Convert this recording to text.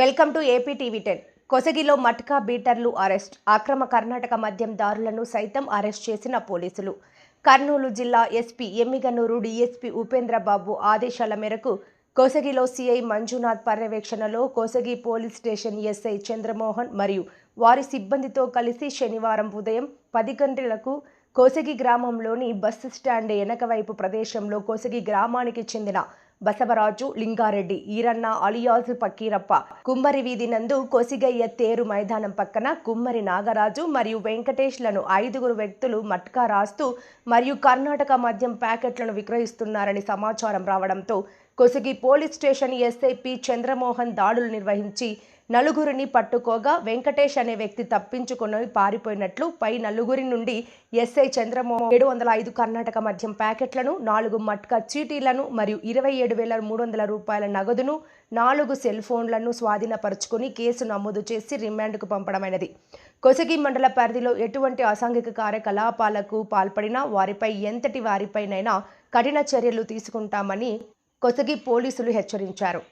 Welcome to AP ten కొసగిలో మట్కా బీటర్లు arrest. అక్రమ కర్ణాటక మద్యం దారులను సైతం అరెస్ట్ చేసిన పోలీసులు. కర్నూలు జిల్లా ఎస్పీ ఎమ్మిగనూరు డీఎస్పీ ఉపేంద్రబాబు ఆదేశాల మేరకు కోసగిలో సిఐ మంజునాథ్ పర్యవేక్షణలో Kosagi police station SI Chandramohan మరియు వారి సిబ్బందితో కలిసి శనివారం ఉదయం పది గంటలకు కోసగి గ్రామంలోని బస్సు స్టాండ్ వెనకవైపు ప్రదేశంలో కోసగి గ్రామానికి చెందిన బసవరాజు లింగారెడ్డి ఈరన్న అలియాజ్ పక్కీరప్ప కుమ్మరి వీధి నందు కోసిగయ్య తేరు మైదానం పక్కన కుమ్మరి నాగరాజు మరియు వెంకటేష్లను ఐదుగురు వ్యక్తులు మట్కా రాస్తూ మరియు కర్ణాటక మద్యం ప్యాకెట్లను విక్రయిస్తున్నారని సమాచారం రావడంతో కొసిగి పోలీస్ స్టేషన్ ఎస్ఐపి చంద్రమోహన్ దాడులు నిర్వహించి నలుగురిని పట్టుకోగా వెంకటేష్ అనే వ్యక్తి తప్పించుకుని పారిపోయినట్లు పై నలుగురి నుండి ఎస్ఐ చంద్రమోహన్ ఏడు వందల ఐదు కర్ణాటక మద్యం ప్యాకెట్లను నాలుగు మట్కా చీటీలను మరియు ఇరవై ఏడు వేల మూడు వందల రూపాయల నగదును నాలుగు సెల్ ఫోన్లను స్వాధీనపరుచుకుని కేసు నమోదు చేసి రిమాండ్కు పంపడమైనది. కొసగి మండల పరిధిలో ఎటువంటి అసాంఘిక కార్యకలాపాలకు పాల్పడినా వారిపై ఎంతటి వారిపైనైనా కఠిన చర్యలు తీసుకుంటామని కొసగి పోలీసులు హెచ్చరించారు.